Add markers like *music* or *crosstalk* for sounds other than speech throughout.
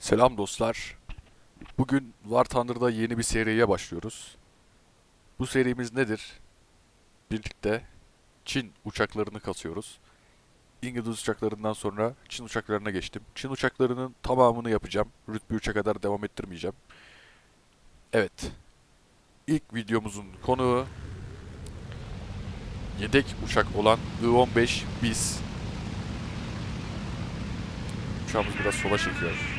Selam dostlar. Bugün War Thunder'da yeni bir seriye başlıyoruz. Bu serimiz nedir? Birlikte Çin uçaklarını kasıyoruz. İngiliz uçaklarından sonra Çin uçaklarına geçtim. Çin uçaklarının tamamını yapacağım. Rütbe 3'e kadar devam ettirmeyeceğim. Evet. İlk videomuzun konuğu yedek uçak olan I-15 BIS. Uçağımız biraz sola çekiyor.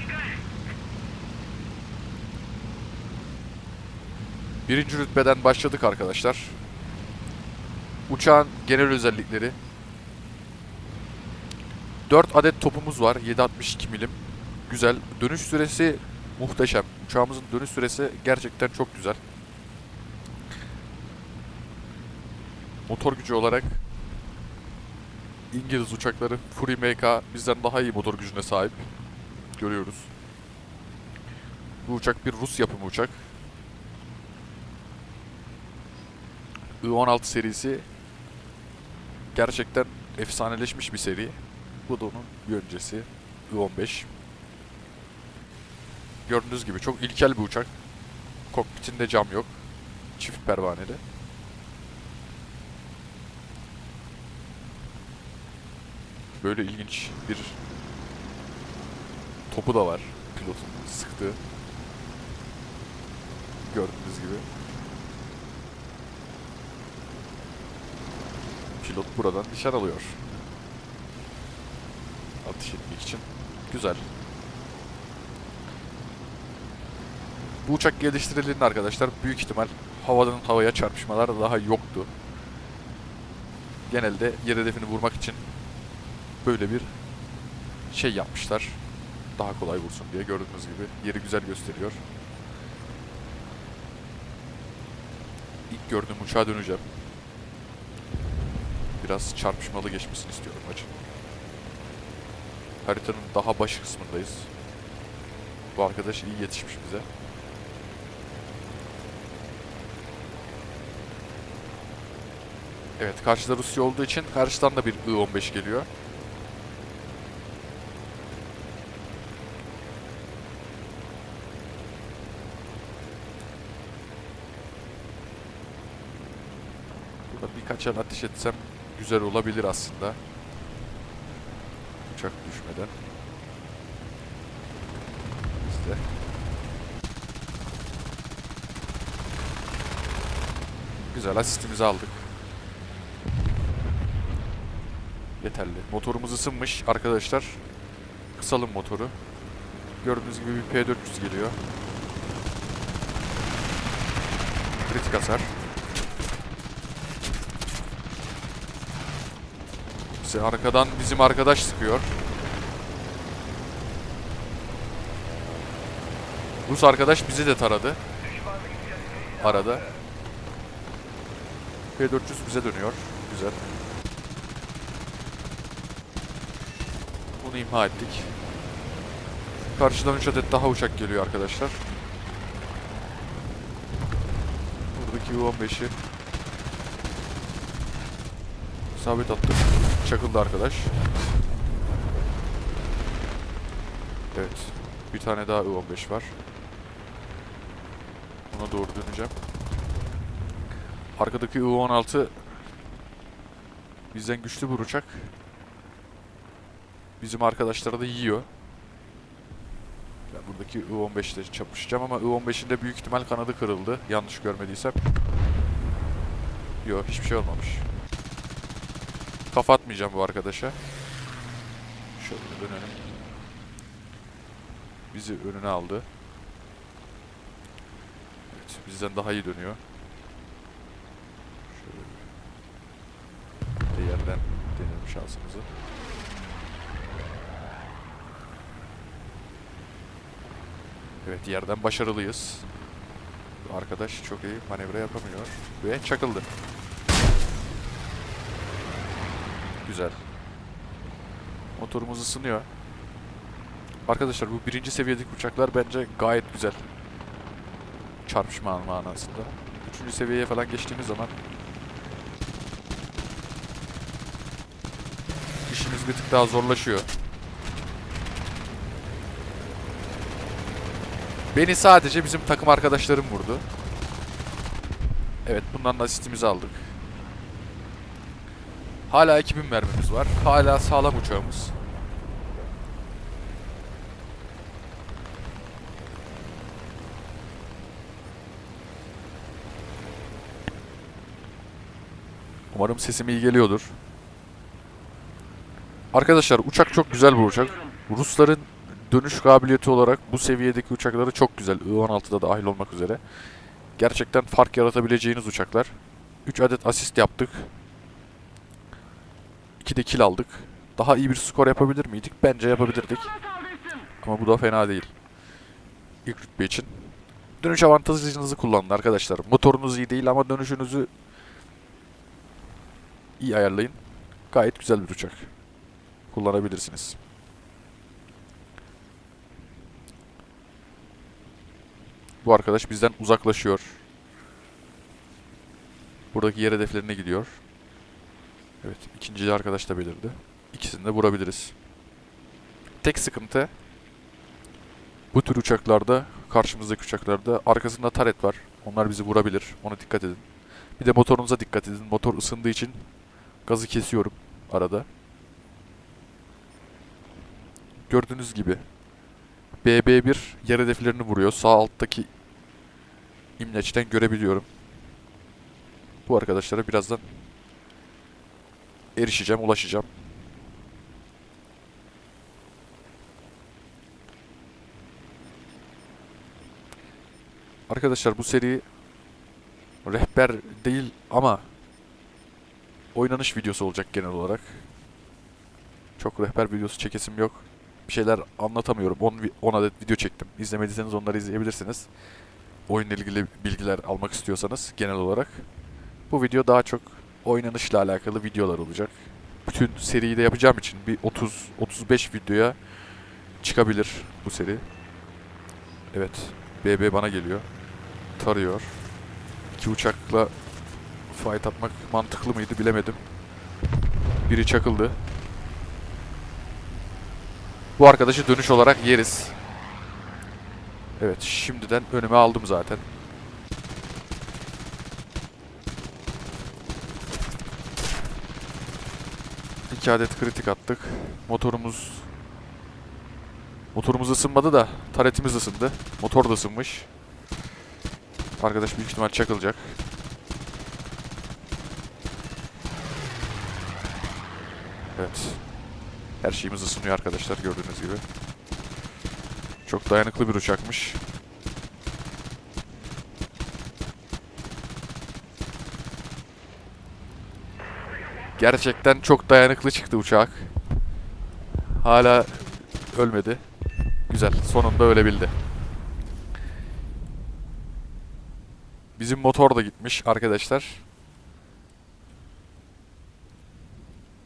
Birinci rütbeden başladık arkadaşlar. Uçağın genel özellikleri. 4 adet topumuz var. 7.62 milim. Güzel. Dönüş süresi muhteşem. Uçağımızın dönüş süresi gerçekten çok güzel. Motor gücü olarak İngiliz uçakları Fury MK bizden daha iyi motor gücüne sahip. Görüyoruz. Bu uçak bir Rus yapımı uçak. I-16 serisi gerçekten efsaneleşmiş bir seri. Bu da onun bir öncesi. I-15. Gördüğünüz gibi çok ilkel bir uçak. Kokpitinde cam yok. Çift pervaneli. Böyle ilginç bir topu da var. Pilotun sıktığı. Gördüğünüz gibi. Pilot buradan nişan alıyor. Atış etmek için. Güzel. Bu uçak geliştirildiğinde arkadaşlar büyük ihtimal havadan havaya çarpışmalar daha yoktu. Genelde yer hedefini vurmak için böyle bir şey yapmışlar. Daha kolay vursun diye gördüğünüz gibi yeri güzel gösteriyor. İlk gördüğüm uçağa döneceğim. Biraz çarpışmalı geçmesini istiyorum maçın. Haritanın daha baş kısmındayız. Bu arkadaş iyi yetişmiş bize. Evet karşıda Rusya olduğu için karşıdan da bir I-15 geliyor. Birkaç el ateş etsem güzel olabilir aslında. Uçak düşmeden. İşte. Güzel asistimizi aldık. Yeterli. Motorumuz ısınmış arkadaşlar. Kısalım motoru. Gördüğünüz gibi bir P400 geliyor. Kritik hasar. Bize arkadan bizim arkadaş sıkıyor. Rus arkadaş bizi de taradı. Arada. P400 bize dönüyor. Güzel. Bunu imha ettik. Karşıdan 3 adet daha uçak geliyor arkadaşlar. Buradaki U-15'i sabit attık. Çakıldı arkadaş. Evet. Bir tane daha U-15 var. Ona doğru döneceğim. Arkadaki U-16 bizden güçlü bir uçak. Bizim arkadaşları da yiyor. Ben buradaki I-15 ile çapışacağım ama I-15'in de büyük ihtimal kanadı kırıldı. Yanlış görmediysem. Yok hiçbir şey olmamış. Kafa atmayacağım bu arkadaşa. Şöyle dönelim. Bizi önüne aldı. Evet bizden daha iyi dönüyor. Şöyle bir de yerden deneyelim şansımızı. Evet yerden başarılıyız. Arkadaş çok iyi manevra yapamıyor. Ve çakıldı. Güzel. Motorumuz ısınıyor. Arkadaşlar bu birinci seviyedeki uçaklar bence gayet güzel. Çarpışma manasında. Üçüncü seviyeye falan geçtiğimiz zaman işimiz bir tık daha zorlaşıyor. Beni sadece bizim takım arkadaşlarım vurdu. Evet bundan da asistimizi aldık. Hala 2000 mermimiz var. Hala sağlam uçağımız. Umarım sesim iyi geliyordur. Arkadaşlar uçak çok güzel bir uçak. Rusların dönüş kabiliyeti olarak bu seviyedeki uçakları çok güzel. I-16'da dahil olmak üzere. Gerçekten fark yaratabileceğiniz uçaklar. 3 adet asist yaptık. 2 de kill aldık. Daha iyi bir skor yapabilir miydik? Bence yapabilirdik. Ama bu da fena değil. İlk rütbe için. Dönüş avantajınızı kullanın arkadaşlar. Motorunuz iyi değil ama dönüşünüzü iyi ayarlayın. Gayet güzel bir uçak. Kullanabilirsiniz. Bu arkadaş bizden uzaklaşıyor. Buradaki yer hedeflerine gidiyor. Evet, ikinci arkadaş da belirdi. İkisini de vurabiliriz. Tek sıkıntı bu tür uçaklarda, karşımızdaki uçaklarda arkasında taret var. Onlar bizi vurabilir. Ona dikkat edin. Bir de motorunuza dikkat edin. Motor ısındığı için gazı kesiyorum arada. Gördüğünüz gibi BB1 yer hedeflerini vuruyor. Sağ alttaki imleçten görebiliyorum. Bu arkadaşlara birazdan erişeceğim, ulaşacağım. Arkadaşlar bu seri rehber değil ama oynanış videosu olacak genel olarak. Çok rehber videosu çekesim yok. Bir şeyler anlatamıyorum. 10, 10 adet video çektim. İzlemediyseniz onları izleyebilirsiniz. Oyunla ilgili bilgiler almak istiyorsanız genel olarak. Bu video daha çok oynanışla alakalı videolar olacak. Bütün seriyi de yapacağım için bir 30-35 videoya çıkabilir bu seri. Evet. BB bana geliyor. Tarıyor. İki uçakla fight atmak mantıklı mıydı bilemedim. Biri çakıldı. Bu arkadaşı dönüş olarak yeriz. Evet şimdiden önüme aldım zaten. İki adet kritik attık. Motorumuz... Motorumuz ısınmadı da taretimiz ısındı. Motor da ısınmış. Arkadaş büyük ihtimal çakılacak. Evet. Her şeyimiz ısınıyor arkadaşlar gördüğünüz gibi. Çok dayanıklı bir uçakmış. Gerçekten çok dayanıklı çıktı uçak. Hala ölmedi. Güzel. Sonunda ölebildi. Bizim motor da gitmiş arkadaşlar.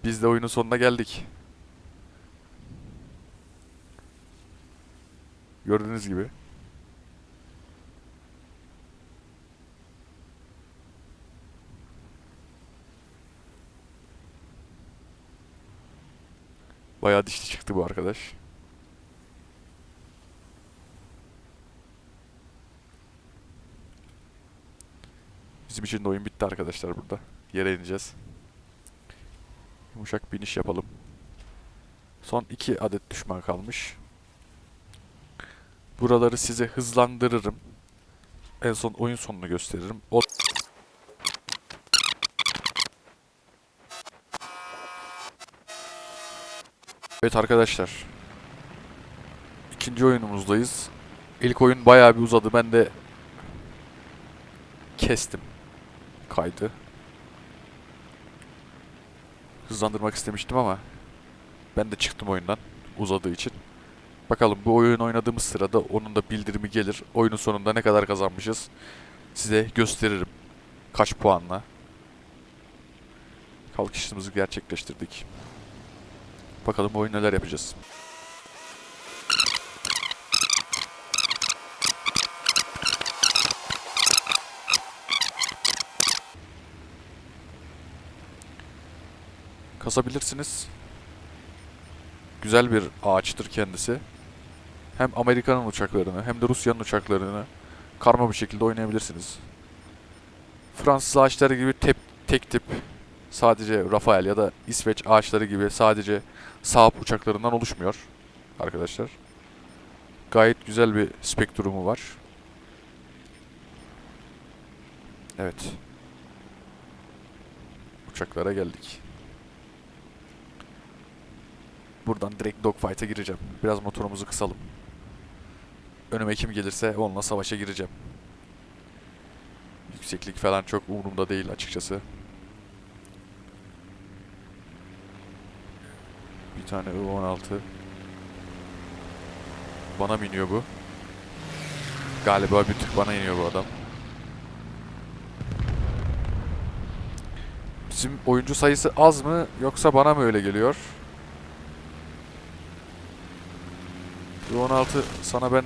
Biz de oyunun sonuna geldik. Gördüğünüz gibi. Bayağı dişli çıktı bu arkadaş. Bizim için de oyun bitti arkadaşlar burada. Yere ineceğiz. Yumuşak bir iniş yapalım. Son iki adet düşman kalmış. Buraları size hızlandırırım. En son oyun sonunu gösteririm. O Evet arkadaşlar. İkinci oyunumuzdayız. İlk oyun bayağı bir uzadı. Ben de kestim kaydı. Hızlandırmak istemiştim ama ben de çıktım oyundan uzadığı için. Bakalım bu oyun oynadığımız sırada onun da bildirimi gelir. Oyunun sonunda ne kadar kazanmışız size gösteririm. Kaç puanla. Kalkışımızı gerçekleştirdik. Bakalım bu oyun neler yapacağız. Kasabilirsiniz. Güzel bir ağaçtır kendisi. hem Amerika'nın uçaklarını hem de Rusya'nın uçaklarını karma bir şekilde oynayabilirsiniz. Fransız ağaçları gibi tep, tek tip sadece Rafael ya da İsveç ağaçları gibi sadece Saab uçaklarından oluşmuyor arkadaşlar. Gayet güzel bir spektrumu var. Evet. Uçaklara geldik. Buradan direkt dogfight'a gireceğim. Biraz motorumuzu kısalım. Önüme kim gelirse onunla savaşa gireceğim. Yükseklik falan çok umurumda değil açıkçası. Bir tane I-16. Bana mı bu? Galiba bir tık bana iniyor bu adam. Bizim oyuncu sayısı az mı yoksa bana mı öyle geliyor? I-16 sana ben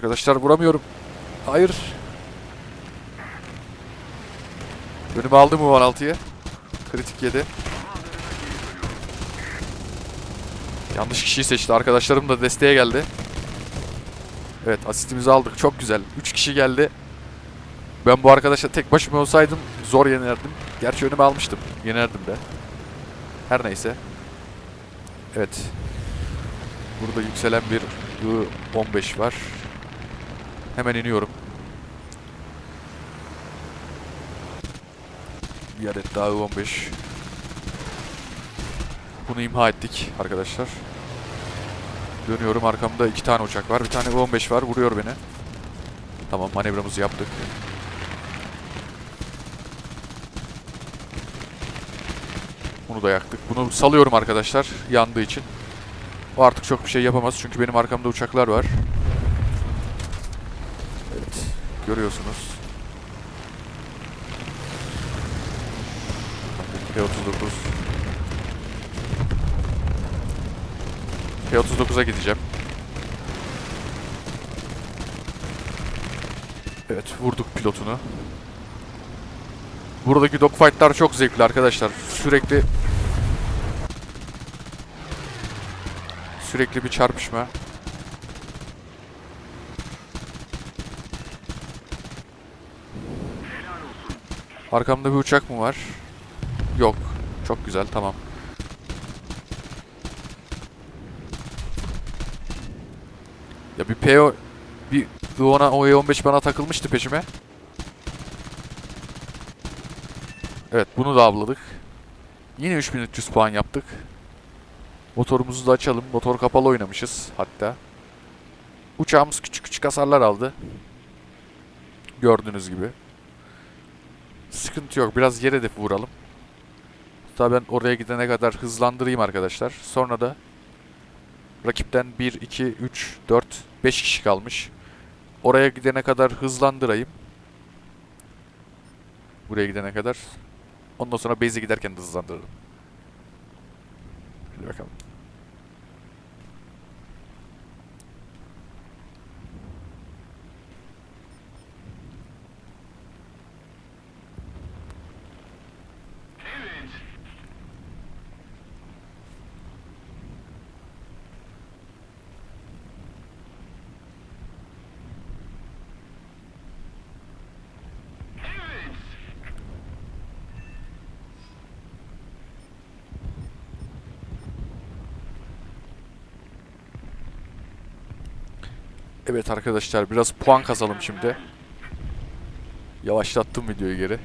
Arkadaşlar vuramıyorum. Hayır. Önümü aldı mı 16'ya? Kritik yedi. Yanlış kişiyi seçti. Arkadaşlarım da desteğe geldi. Evet asistimizi aldık. Çok güzel. 3 kişi geldi. Ben bu arkadaşla tek başıma olsaydım zor yenerdim. Gerçi önüme almıştım. Yenerdim de. Her neyse. Evet. Burada yükselen bir I-15 var. Hemen iniyorum. Bir adet daha I-15. Bunu imha ettik arkadaşlar. Dönüyorum arkamda iki tane uçak var. Bir tane I-15 var. Vuruyor beni. Tamam manevramızı yaptık. Bunu da yaktık. Bunu salıyorum arkadaşlar yandığı için. O artık çok bir şey yapamaz çünkü benim arkamda uçaklar var. Görüyorsunuz. P39. P39'a gideceğim. Evet, vurduk pilotunu. Buradaki dogfight'lar çok zevkli arkadaşlar. Sürekli sürekli bir çarpışma. Arkamda bir uçak mı var? Yok. Çok güzel, tamam. Ya bir PO bir ona OE15 bana takılmıştı peşime. Evet, bunu da avladık. Yine 3300 puan yaptık. Motorumuzu da açalım. Motor kapalı oynamışız hatta. Uçağımız küçük küçük hasarlar aldı. Gördüğünüz gibi. Sıkıntı yok. Biraz yer hedefi vuralım. Hatta ben oraya gidene kadar hızlandırayım arkadaşlar. Sonra da rakipten 1, 2, 3, 4, 5 kişi kalmış. Oraya gidene kadar hızlandırayım. Buraya gidene kadar. Ondan sonra base'e giderken de hızlandırırım. Hadi bakalım. Evet arkadaşlar biraz puan kazalım şimdi. Yavaşlattım videoyu geri.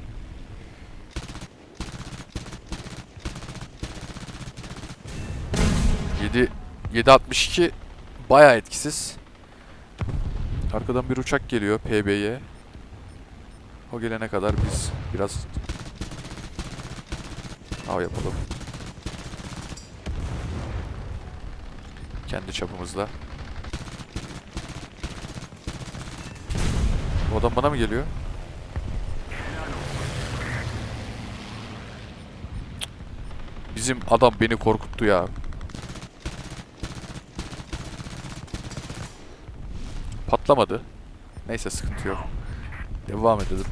Yedi 7.62 bayağı etkisiz. Arkadan bir uçak geliyor PB'ye. O gelene kadar biz biraz av yapalım. Kendi çapımızda. Adam bana mı geliyor? Bizim adam beni korkuttu ya. Patlamadı. Neyse sıkıntı yok. Devam edelim.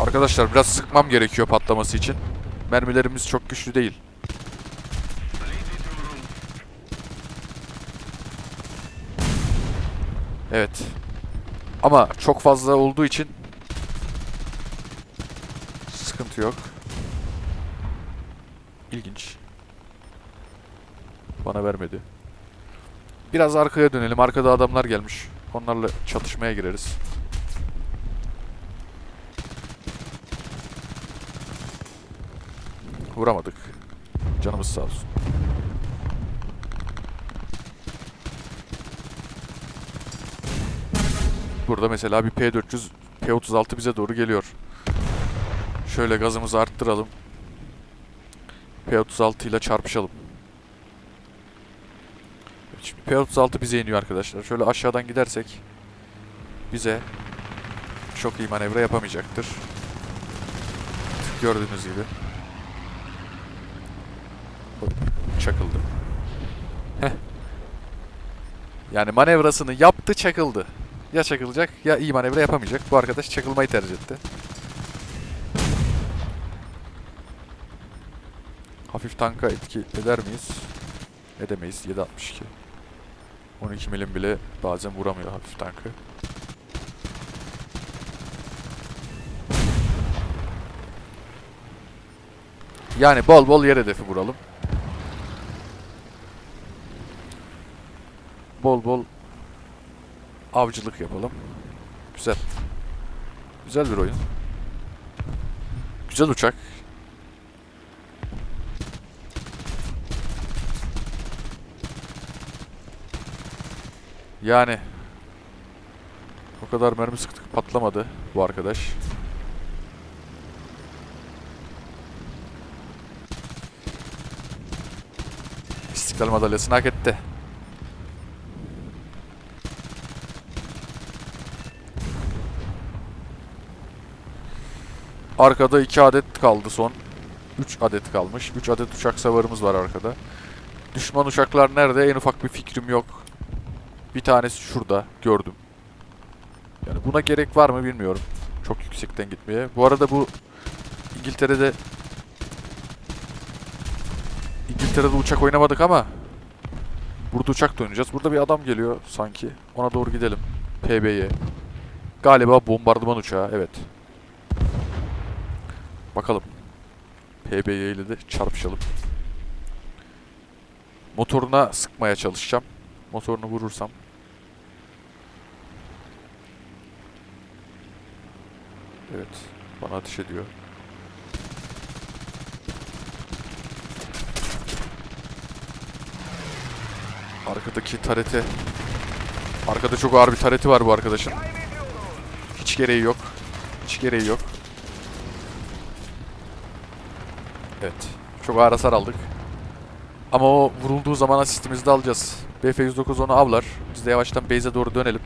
Arkadaşlar biraz sıkmam gerekiyor patlaması için. Mermilerimiz çok güçlü değil. Evet. Ama çok fazla olduğu için sıkıntı yok. İlginç. Bana vermedi. Biraz arkaya dönelim. Arkada adamlar gelmiş. Onlarla çatışmaya gireriz. Vuramadık. Canımız sağ olsun. Burada mesela bir P400, P36 bize doğru geliyor. Şöyle gazımızı arttıralım. P36 ile çarpışalım. Şimdi P36 bize iniyor arkadaşlar. Şöyle aşağıdan gidersek bize çok iyi manevra yapamayacaktır. Gördüğünüz gibi. Çakıldı. Heh. Yani manevrasını yaptı çakıldı. Ya çakılacak ya iyi manevra yapamayacak. Bu arkadaş çakılmayı tercih etti. Hafif tanka etki eder miyiz? Edemeyiz. 762. 12 milim bile bazen vuramıyor hafif tankı. Yani bol bol yer hedefi vuralım. Bol bol avcılık yapalım. Güzel. Güzel bir oyun. Güzel uçak. Yani o kadar mermi sıktık patlamadı bu arkadaş. İstiklal madalyasını hak etti. Arkada 2 adet kaldı son. 3 adet kalmış. 3 adet uçak savarımız var arkada. Düşman uçaklar nerede? En ufak bir fikrim yok. Bir tanesi şurada. Gördüm. Yani buna gerek var mı bilmiyorum. Çok yüksekten gitmeye. Bu arada bu İngiltere'de İngiltere'de uçak oynamadık ama burada uçak oynayacağız. Burada bir adam geliyor sanki. Ona doğru gidelim. PB'ye. Galiba bombardıman uçağı. Evet. Bakalım. PBY ile de çarpışalım. Motoruna sıkmaya çalışacağım. Motorunu vurursam. Evet. Bana ateş ediyor. Arkadaki tarete. Arkada çok ağır bir tareti var bu arkadaşın. Hiç gereği yok. Hiç gereği yok. Evet. Çok ağır hasar aldık. Ama o vurulduğu zaman asistimizi de alacağız. BF-109 onu avlar. Biz de yavaştan base'e doğru dönelim.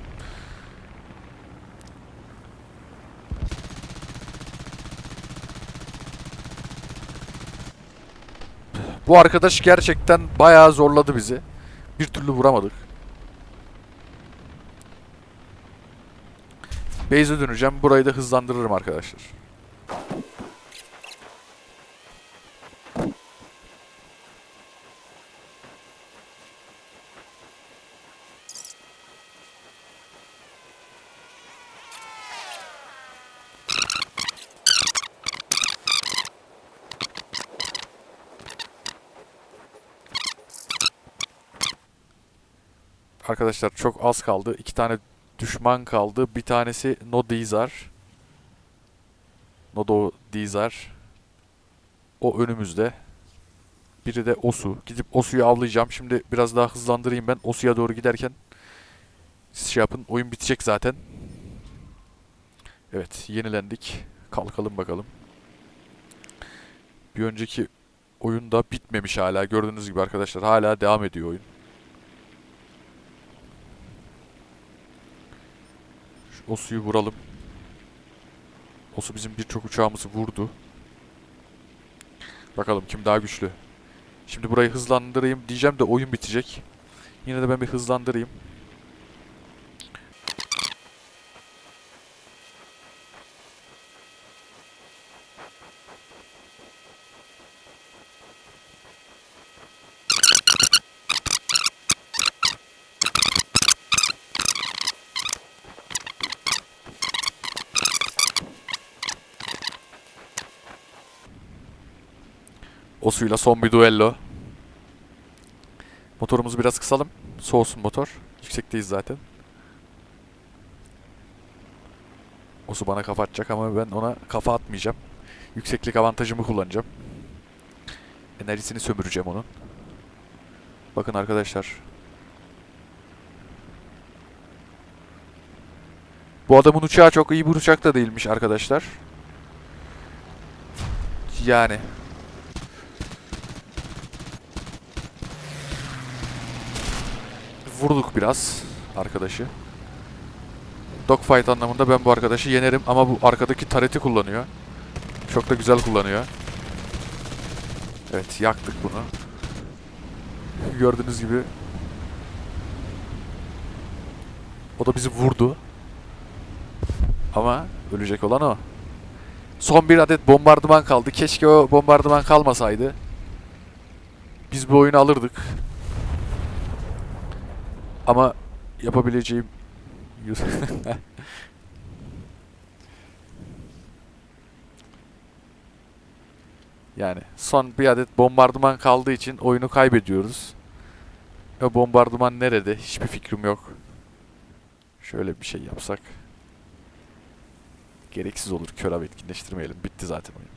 Bu arkadaş gerçekten bayağı zorladı bizi. Bir türlü vuramadık. Base'e döneceğim. Burayı da hızlandırırım arkadaşlar. Arkadaşlar çok az kaldı. İki tane düşman kaldı. Bir tanesi Nodizar. Nodo Dizar. O önümüzde. Biri de Osu. Gidip Osu'yu avlayacağım. Şimdi biraz daha hızlandırayım ben. Osu'ya doğru giderken siz şey yapın. Oyun bitecek zaten. Evet, yenilendik. Kalkalım bakalım. Bir önceki oyunda bitmemiş hala. Gördüğünüz gibi arkadaşlar hala devam ediyor oyun. Şu Osu'yu vuralım. Osu bizim birçok uçağımızı vurdu. Bakalım kim daha güçlü. Şimdi burayı hızlandırayım diyeceğim de oyun bitecek. Yine de ben bir hızlandırayım. O suyla son bir duello. Motorumuzu biraz kısalım. Soğusun motor. Yüksekteyiz zaten. O su bana kafa atacak ama ben ona kafa atmayacağım. Yükseklik avantajımı kullanacağım. Enerjisini sömüreceğim onun. Bakın arkadaşlar. Bu adamın uçağı çok iyi bir uçak da değilmiş arkadaşlar. Yani. Vurduk biraz arkadaşı. Dogfight anlamında ben bu arkadaşı yenerim ama bu arkadaki tareti kullanıyor. Çok da güzel kullanıyor. Evet yaktık bunu. Gördüğünüz gibi. O da bizi vurdu. Ama ölecek olan o. Son bir adet bombardıman kaldı. Keşke o bombardıman kalmasaydı. Biz bu oyunu alırdık. Ama yapabileceğim... *laughs* yani son bir adet bombardıman kaldığı için oyunu kaybediyoruz. Ve bombardıman nerede? Hiçbir fikrim yok. Şöyle bir şey yapsak. Gereksiz olur. Kör av etkinleştirmeyelim. Bitti zaten oyun.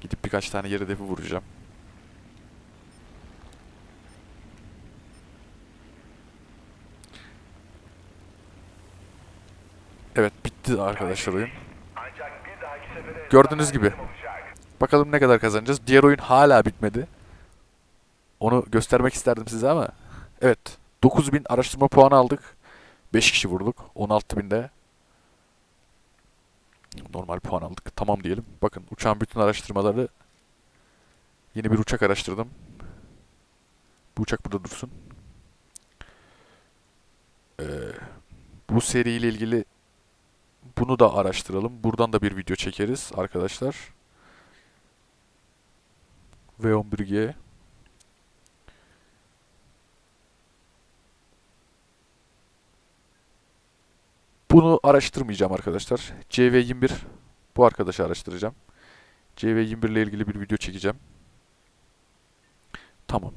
Gidip birkaç tane yer hedefi vuracağım. Evet bitti arkadaşlar oyun. Gördüğünüz gibi. Bakalım ne kadar kazanacağız. Diğer oyun hala bitmedi. Onu göstermek isterdim size ama. Evet. 9000 araştırma puanı aldık. 5 kişi vurduk. 16000'de normal puan aldık. Tamam diyelim. Bakın uçağın bütün araştırmaları yeni bir uçak araştırdım. Bu uçak burada dursun. Ee, bu seriyle ilgili bunu da araştıralım. Buradan da bir video çekeriz arkadaşlar. V11G Bunu araştırmayacağım arkadaşlar. CV21 bu arkadaşı araştıracağım. CV21 ile ilgili bir video çekeceğim. Tamam.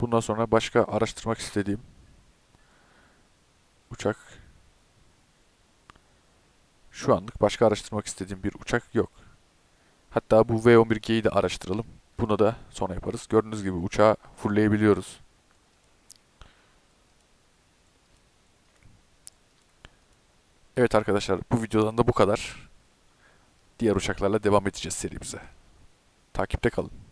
Bundan sonra başka araştırmak istediğim uçak şu anlık başka araştırmak istediğim bir uçak yok. Hatta bu V11G'yi de araştıralım. Bunu da sonra yaparız. Gördüğünüz gibi uçağı fullleyebiliyoruz. Evet arkadaşlar bu videodan da bu kadar. Diğer uçaklarla devam edeceğiz serimize. Takipte kalın.